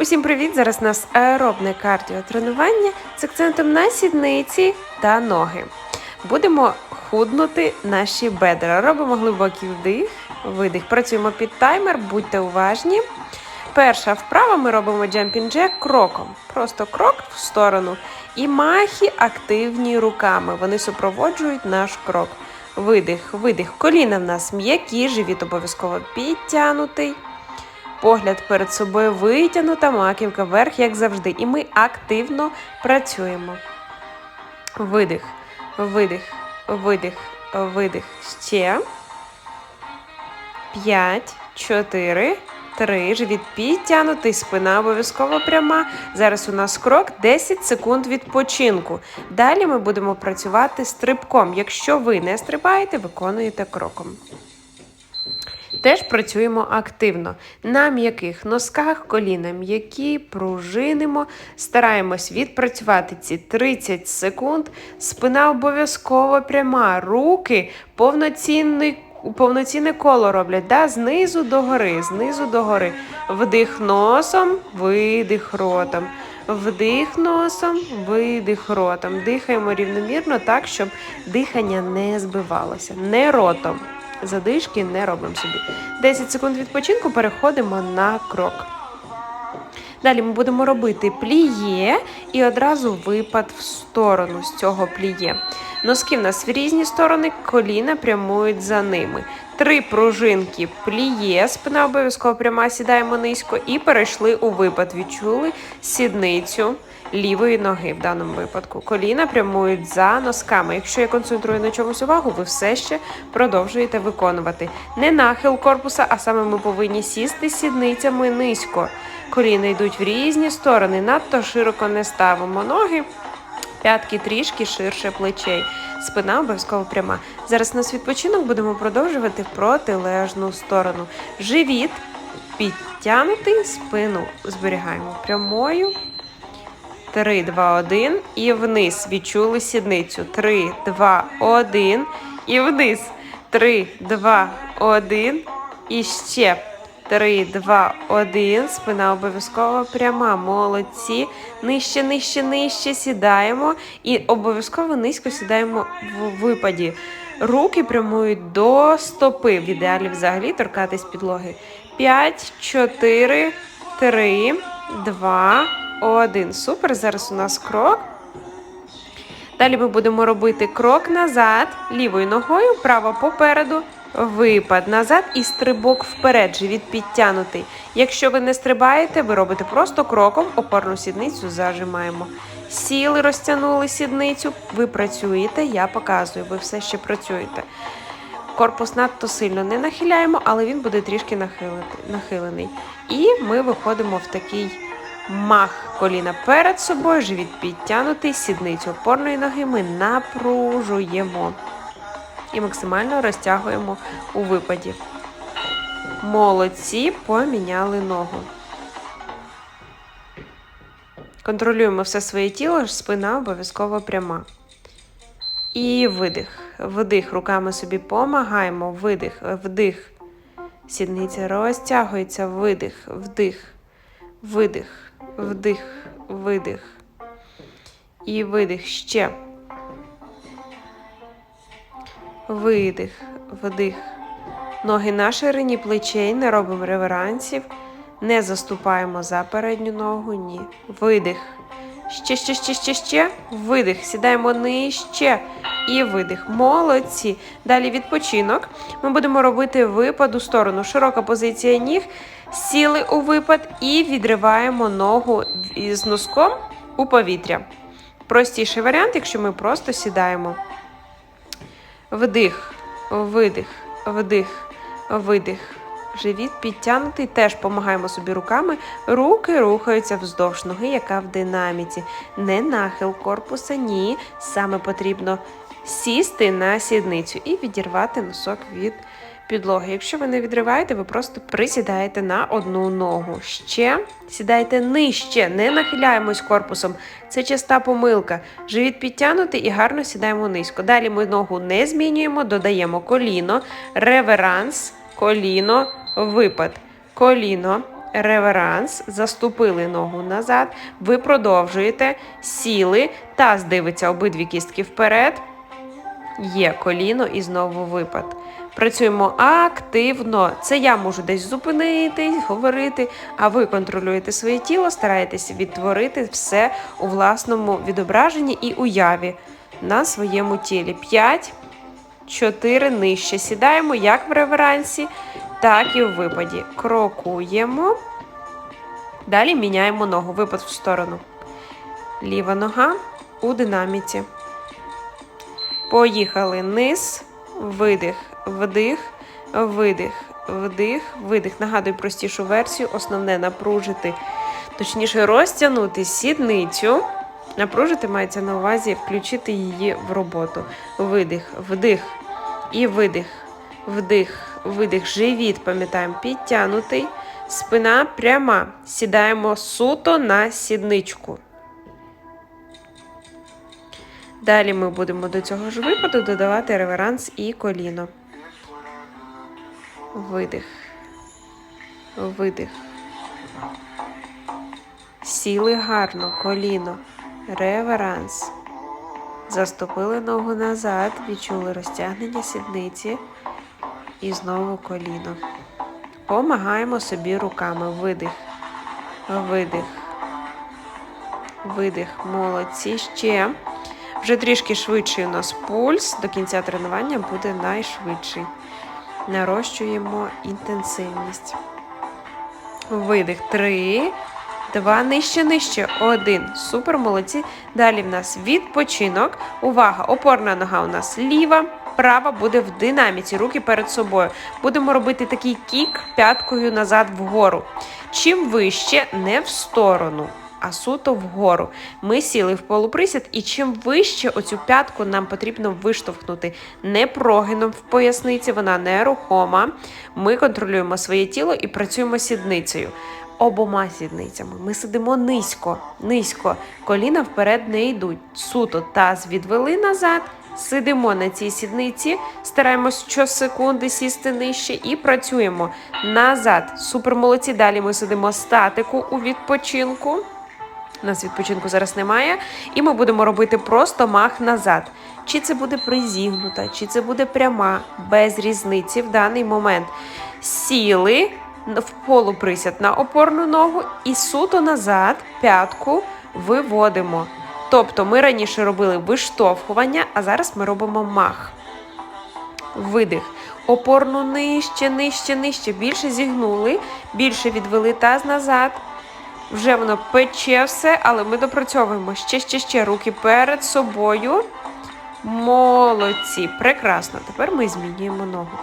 Усім привіт! Зараз у нас аеробне кардіотренування з акцентом на сідниці та ноги. Будемо худнути наші бедра. Робимо глибокий вдих, видих. Працюємо під таймер, будьте уважні. Перша вправа ми робимо jack кроком. Просто крок в сторону. І махи активні руками. Вони супроводжують наш крок. Видих, видих. Коліна в нас м'які, живіт обов'язково підтягнутий. Погляд перед собою витягнута, маківка вверх, як завжди. І ми активно працюємо. Видих, видих, видих, видих. Ще. П'ять, чотири, три. Живіт підтягнутий, спина обов'язково пряма. Зараз у нас крок 10 секунд відпочинку. Далі ми будемо працювати стрибком. Якщо ви не стрибаєте, виконуєте кроком. Теж працюємо активно. На м'яких носках коліна м'які, пружинимо, стараємось відпрацювати ці 30 секунд. Спина обов'язково пряма, руки повноцінний. Повноцінне коло роблять да? знизу до гори, знизу до гори. Вдих носом, видих ротом. Вдих носом, видих ротом. Дихаємо рівномірно так, щоб дихання не збивалося. Не ротом. Задишки не робимо собі. 10 секунд відпочинку переходимо на крок. Далі ми будемо робити пліє і одразу випад в сторону з цього пліє. Носки в нас в різні сторони, коліна прямують за ними. Три пружинки пліє, спина обов'язково пряма, сідаємо низько і перейшли у випад. Відчули сідницю лівої ноги в даному випадку. Коліна прямують за носками. Якщо я концентрую на чомусь увагу, ви все ще продовжуєте виконувати. Не нахил корпуса, а саме ми повинні сісти сідницями низько. Коліна йдуть в різні сторони, надто широко не ставимо ноги. П'ятки трішки ширше плечей. Спина обов'язково пряма. Зараз у нас відпочинок будемо продовжувати протилежну сторону. Живіт підтягнутий, спину зберігаємо прямою. 3, 2, 1. І вниз. Відчули сідницю. 3, 2, 1. І вниз. 3, 2, 1. І ще. 3, 2, 1. Спина обов'язково пряма. Молодці. Нижче, нижче, нижче сідаємо. І обов'язково низько сідаємо в випаді. Руки прямують до стопи. В ідеалі взагалі торкатись підлоги. 5, 4, 3, 2, 1. Супер. Зараз у нас крок. Далі ми будемо робити крок назад, лівою ногою, право попереду. Випад назад і стрибок вперед, живіт підтягнутий. Якщо ви не стрибаєте, ви робите просто кроком, опорну сідницю зажимаємо. Сіли, розтягнули сідницю, ви працюєте, я показую, ви все ще працюєте. Корпус надто сильно не нахиляємо, але він буде трішки нахилений. І ми виходимо в такий мах коліна перед собою, живіт підтягнутий, сідницю опорної ноги ми напружуємо і максимально розтягуємо у випаді. Молодці поміняли ногу. Контролюємо все своє тіло, спина обов'язково пряма. І видих. Вдих. Руками собі помагаємо. Видих, вдих. Сідниця розтягується, видих, вдих, видих, вдих, видих. І видих ще. Видих, вдих. Ноги на ширині плечей, не робимо реверансів, не заступаємо за передню ногу, ні. Видих. Ще, ще, ще, ще, ще. Видих. Сідаємо нижче. І видих. Молодці. Далі відпочинок. Ми будемо робити випад у сторону. Широка позиція ніг. Сіли у випад і відриваємо ногу з носком у повітря. Простіший варіант, якщо ми просто сідаємо. Вдих, видих, вдих, видих. Живіт підтягнутий, теж допомагаємо собі руками. Руки рухаються вздовж ноги, яка в динаміці. Не нахил корпуса, ні. Саме потрібно сісти на сідницю і відірвати носок від підлоги. Якщо ви не відриваєте, ви просто присідаєте на одну ногу. Ще сідайте нижче, не нахиляємось корпусом. Це часта помилка. Живіт підтягнутий і гарно сідаємо низько. Далі ми ногу не змінюємо, додаємо коліно, реверанс, коліно, випад. Коліно, реверанс, заступили ногу назад, ви продовжуєте, сіли, таз дивиться обидві кістки вперед. Є коліно і знову випад. Працюємо активно. Це я можу десь зупинитись, говорити, а ви контролюєте своє тіло, стараєтесь відтворити все у власному відображенні і уяві на своєму тілі. 5, 4 нижче. Сідаємо як в реверансі, так і в випаді. Крокуємо. Далі міняємо ногу. Випад в сторону. Ліва нога у динаміці. Поїхали низ, видих, вдих, видих, вдих, видих. Нагадую простішу версію. Основне напружити, точніше, розтягнути сідницю. Напружити мається на увазі включити її в роботу. Видих, вдих і видих, вдих, видих. Живіт, пам'ятаємо, підтягнутий. Спина пряма. Сідаємо суто на сідничку. Далі ми будемо до цього ж випаду додавати реверанс і коліно. Видих. Видих. Сіли гарно, коліно. Реверанс. Заступили ногу назад, відчули розтягнення сідниці. І знову коліно. Помагаємо собі руками. Видих. Видих. Видих. Молодці. Ще. Вже трішки швидший у нас пульс. До кінця тренування буде найшвидший. Нарощуємо інтенсивність. Видих. Три. Два. Нижче, нижче. Один. Супер, молодці. Далі в нас відпочинок. Увага! Опорна нога у нас ліва. Права буде в динаміці, руки перед собою. Будемо робити такий кік п'яткою назад вгору. Чим вище, не в сторону, а суто вгору. Ми сіли в полуприсід, і чим вище оцю п'ятку нам потрібно виштовхнути не прогином в поясниці, вона нерухома. Ми контролюємо своє тіло і працюємо сідницею. Обома сідницями. Ми сидимо низько, низько. Коліна вперед не йдуть. Суто таз відвели назад. Сидимо на цій сідниці, стараємось щосекунди сісти нижче і працюємо назад. Супер молодці. Далі ми сидимо статику у відпочинку. У нас відпочинку зараз немає. І ми будемо робити просто мах назад. Чи це буде призігнута, чи це буде пряма, без різниці в даний момент. Сіли в полуприсяд на опорну ногу і суто назад п'ятку виводимо. Тобто ми раніше робили виштовхування, а зараз ми робимо мах. Видих. Опорну нижче, нижче, нижче. Більше зігнули, більше відвели таз назад. Вже воно пече все, але ми допрацьовуємо ще, ще, ще руки перед собою. Молодці. Прекрасно. Тепер ми змінюємо ногу.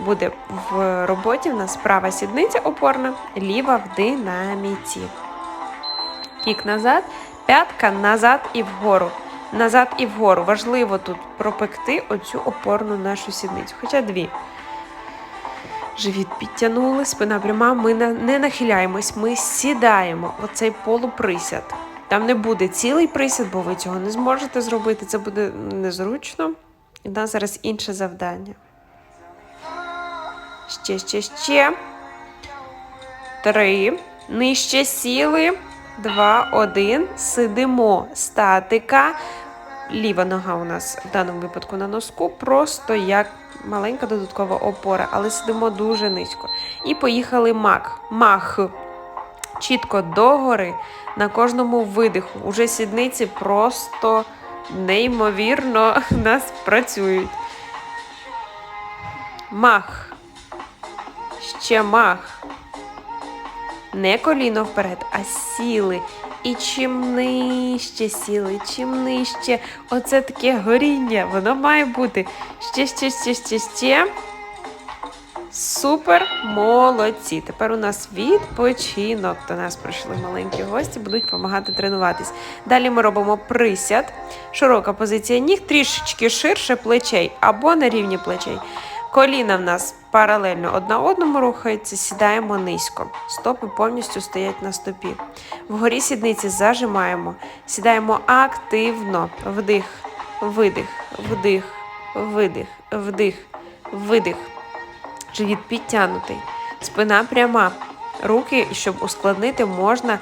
Буде в роботі в нас права сідниця опорна, ліва в динаміці. Кік назад, п'ятка назад і вгору. Назад і вгору. Важливо тут пропекти оцю опорну нашу сідницю. Хоча дві. Живіт підтягнули, спина пряма. Ми не нахиляємось, ми сідаємо. Оцей полуприсяд. Там не буде цілий присяд, бо ви цього не зможете зробити. Це буде незручно. І в нас зараз інше завдання. Ще, ще, ще. Три. Нижче сіли. Два, один. Сидимо. Статика. Ліва нога у нас в даному випадку на носку, просто як маленька додаткова опора, але сидимо дуже низько. І поїхали мах. Мах. Чітко догори на кожному видиху. Уже сідниці просто неймовірно нас працюють. Мах. Ще мах. Не коліно вперед, а сіли. І чим нижче сіли, чим нижче. Оце таке горіння, воно має бути. Ще, ще, ще, ще, ще. Супер молодці. Тепер у нас відпочинок. До нас прийшли маленькі гості, будуть допомагати тренуватись. Далі ми робимо присяд. Широка позиція ніг, трішечки ширше плечей або на рівні плечей. Коліна в нас паралельно одна одному рухаються, сідаємо низько. Стопи повністю стоять на стопі. Вгорі сідниці зажимаємо, сідаємо активно. Вдих, видих, вдих, видих, вдих, видих. Живіт підтягнутий. Спина пряма. руки, щоб ускладнити, можна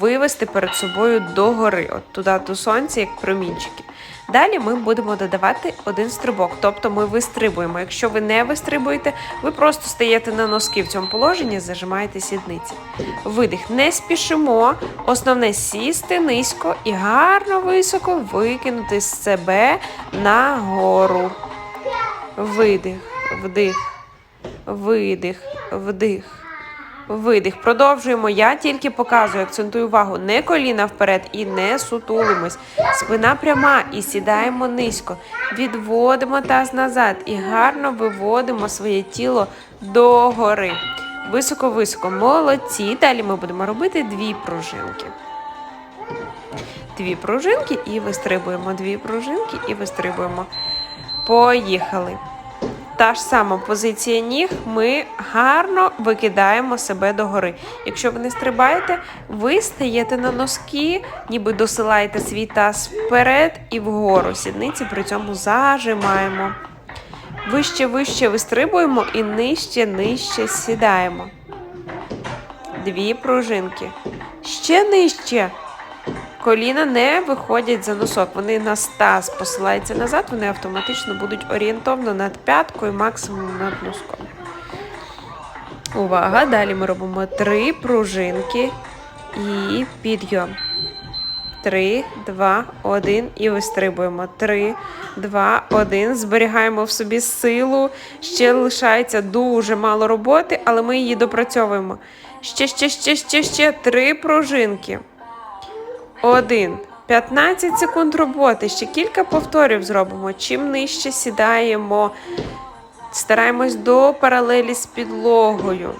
вивести перед собою догори, от туди до сонця, як промінчики. Далі ми будемо додавати один стрибок, тобто ми вистрибуємо. Якщо ви не вистрибуєте, ви просто стаєте на носки в цьому положенні, зажимаєте сідниці. Видих, не спішимо. Основне сісти низько і гарно високо викинути з себе нагору. Видих, вдих, видих, вдих. Видих. Продовжуємо. Я тільки показую, акцентую увагу. Не коліна вперед і не сутулимось. Спина пряма і сідаємо низько. Відводимо таз назад і гарно виводимо своє тіло догори. Високо-високо. Молодці. Далі ми будемо робити дві пружинки. Дві пружинки і вистрибуємо. Дві пружинки і вистрибуємо. Поїхали. Та ж сама позиція ніг, ми гарно викидаємо себе догори. Якщо ви не стрибаєте, ви стаєте на носки, ніби досилаєте свій таз вперед і вгору. Сідниці при цьому зажимаємо. Вище, вище вистрибуємо і нижче, нижче сідаємо. Дві пружинки. Ще нижче. Коліна не виходять за носок, вони на стаз посилаються назад, вони автоматично будуть орієнтовно над п'яткою, максимум над носком. Увага! Далі ми робимо три пружинки і підйом. Три, два, один і вистрибуємо. Три, два, один. Зберігаємо в собі силу. Ще лишається дуже мало роботи, але ми її допрацьовуємо. Ще, ще, ще, ще, ще три пружинки. Один. 15 секунд роботи. Ще кілька повторів зробимо. Чим нижче сідаємо, стараємось до паралелі з підлогою.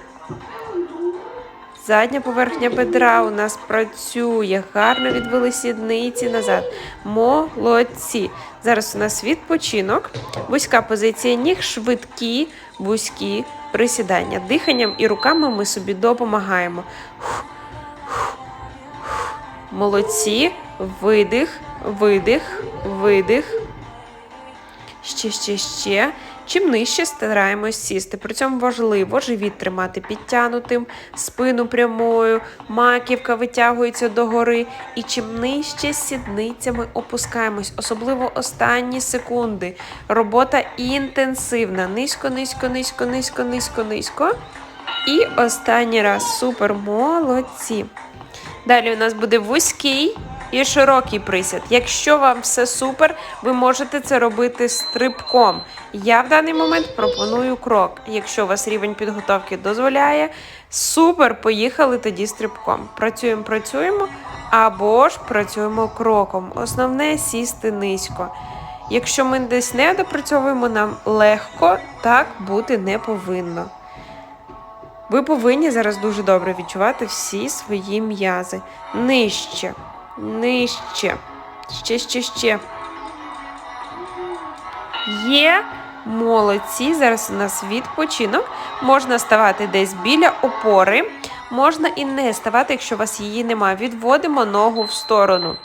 Задня поверхня бедра у нас працює. Гарно відвели сідниці назад. Молодці. Зараз у нас відпочинок. Вузька позиція ніг, швидкі, вузькі присідання. Диханням і руками ми собі допомагаємо. Хух, хух. Молодці. Видих, видих, видих. Ще, ще, ще. Чим нижче стараємось сісти. При цьому важливо живіт тримати підтянутим, спину прямою, маківка витягується догори. І чим нижче сідницями опускаємось, особливо останні секунди. Робота інтенсивна. Низько, низько, низько, низько, низько, низько. І останній раз. Супер, молодці. Далі у нас буде вузький і широкий присід. Якщо вам все супер, ви можете це робити стрибком. Я в даний момент пропоную крок. Якщо у вас рівень підготовки дозволяє, супер, поїхали тоді стрибком. Працюємо, працюємо або ж працюємо кроком. Основне сісти низько. Якщо ми десь не допрацьовуємо, нам легко так бути не повинно. Ви повинні зараз дуже добре відчувати всі свої м'язи. Нижче, нижче. Ще, ще, ще. Є молодці. Зараз у нас відпочинок. Можна ставати десь біля опори. Можна і не ставати, якщо у вас її немає. Відводимо ногу в сторону.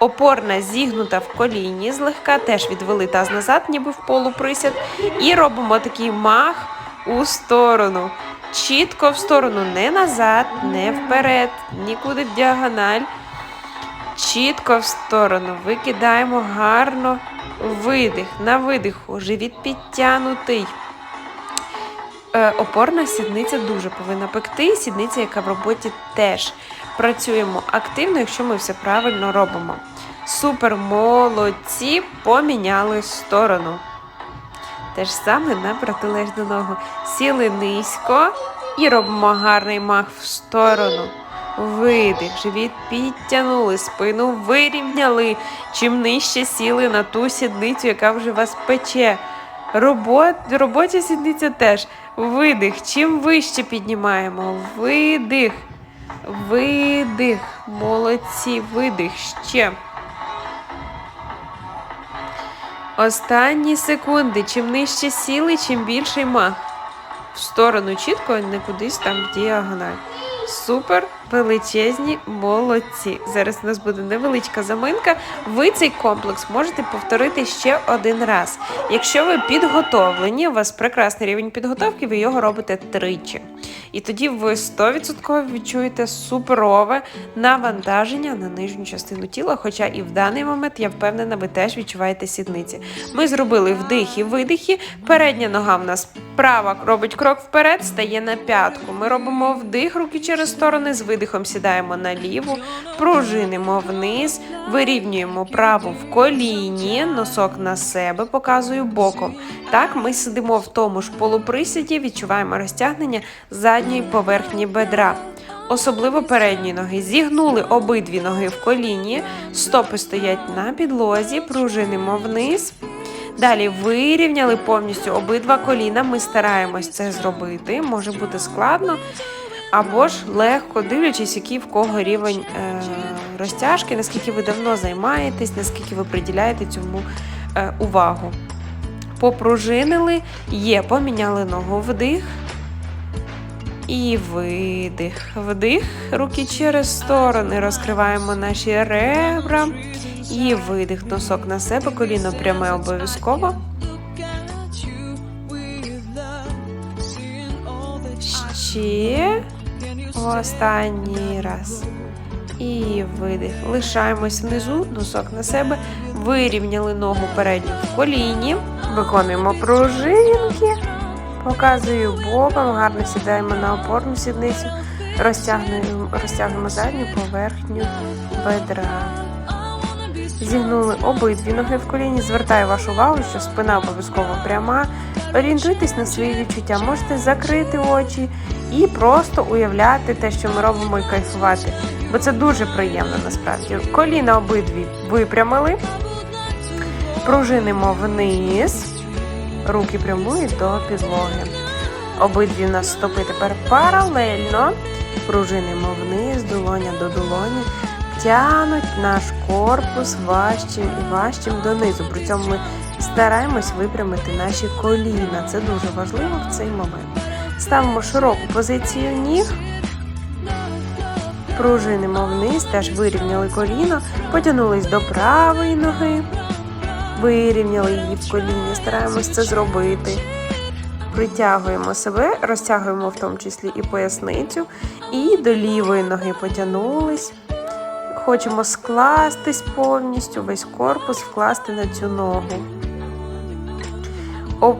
Опорна зігнута в коліні, злегка теж відвели таз назад, ніби в полуприсяд. І робимо такий мах у сторону. Чітко в сторону, не назад, не вперед, нікуди в діагональ. Чітко в сторону. Викидаємо гарно видих. На видиху. Живіт підтянутий. Е, опорна сідниця дуже повинна пекти. Сідниця, яка в роботі теж. Працюємо активно, якщо ми все правильно робимо. Супер молодці, поміняли сторону. Те ж саме на протилежну ногу. Сіли низько і робимо гарний мах в сторону. Видих, живіт підтягнули, спину вирівняли. Чим нижче сіли на ту сідницю, яка вже вас пече. Робот, робоча сідниця теж. Видих. Чим вище піднімаємо. Видих. Видих. Молодці. Видих. Ще. Останні секунди. Чим нижче сіли, чим більший мах. В сторону чітко, не кудись там діагональ. Супер. Величезні молодці. Зараз у нас буде невеличка заминка. Ви цей комплекс можете повторити ще один раз. Якщо ви підготовлені, у вас прекрасний рівень підготовки, ви його робите тричі. І тоді ви 100% відчуєте суперове навантаження на нижню частину тіла. Хоча і в даний момент я впевнена, ви теж відчуваєте сідниці. Ми зробили вдих і видихи. Передня нога в нас права робить крок вперед, стає на п'ятку. Ми робимо вдих, руки через сторони, з видихом сідаємо на ліву, пружинимо вниз, вирівнюємо праву в коліні, носок на себе, показую боком. Так, ми сидимо в тому ж полуприсіді, відчуваємо розтягнення задньої поверхні бедра. Особливо передні ноги. Зігнули обидві ноги в коліні, стопи стоять на підлозі, пружинимо вниз. Далі вирівняли повністю обидва коліна. Ми стараємось це зробити. Може бути складно, або ж легко, дивлячись, який в кого рівень е, розтяжки, наскільки ви давно займаєтесь, наскільки ви приділяєте цьому е, увагу. Попружинили, є, поміняли ногу вдих. І видих. Вдих, руки через сторони. Розкриваємо наші ребра. І видих, носок на себе, коліно пряме обов'язково. Ще останній раз. І видих. Лишаємось внизу, носок на себе. Вирівняли ногу передню в коліні. Виконуємо пружинки. Показую боком, гарно сідаємо на опорну сідницю, розтягнемо, розтягнемо задню поверхню бедра. Зігнули обидві ноги в коліні. Звертаю вашу увагу, що спина обов'язково пряма. Орієнтуйтесь на свої відчуття, можете закрити очі і просто уявляти те, що ми робимо, і кайфувати. Бо це дуже приємно насправді. Коліна обидві випрямили, пружинимо вниз, руки прямують до підлоги. Обидві у стопи тепер паралельно. Пружинимо вниз, долоня до долоні тянуть наш корпус важчим і важчим донизу. При цьому ми стараємось випрямити наші коліна. Це дуже важливо в цей момент. Ставимо широку позицію ніг, пружинимо вниз, теж вирівняли коліно, потягнулись до правої ноги, вирівняли її в коліні, стараємось це зробити. Притягуємо себе, розтягуємо в тому числі і поясницю, і до лівої ноги потягнулись. Хочемо скластись повністю, весь корпус вкласти на цю ногу.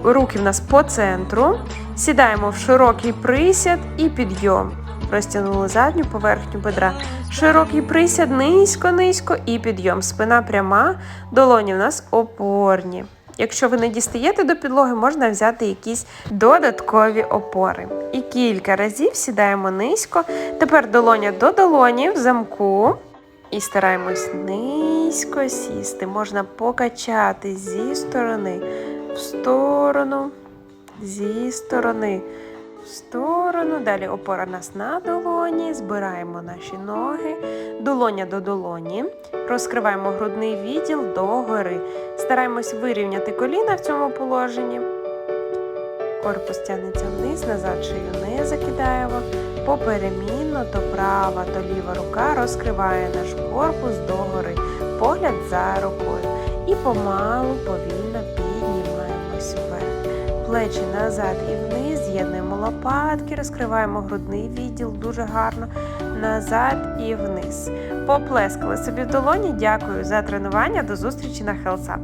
Руки в нас по центру. Сідаємо в широкий присяд і підйом. Розтягнули задню поверхню бедра. Широкий присяд, низько-низько і підйом. Спина пряма, долоні в нас опорні. Якщо ви не дістаєте до підлоги, можна взяти якісь додаткові опори. І кілька разів сідаємо низько. Тепер долоня до долоні в замку. І стараємось низько сісти. Можна покачати зі сторони в сторону, зі сторони сторону. Далі опора нас на долоні. Збираємо наші ноги, долоня до долоні. Розкриваємо грудний відділ догори. Стараємось вирівняти коліна в цьому положенні. Корпус тягнеться вниз, назад шию не закидаємо. Поперемінно то права, то ліва рука розкриває наш корпус догори, погляд за рукою. І помалу, повільно піднімаємось вверх. Плечі назад і з'єднуємо лопатки, розкриваємо грудний відділ дуже гарно. Назад і вниз. Поплескали собі в долоні. Дякую за тренування. До зустрічі на Хелсап.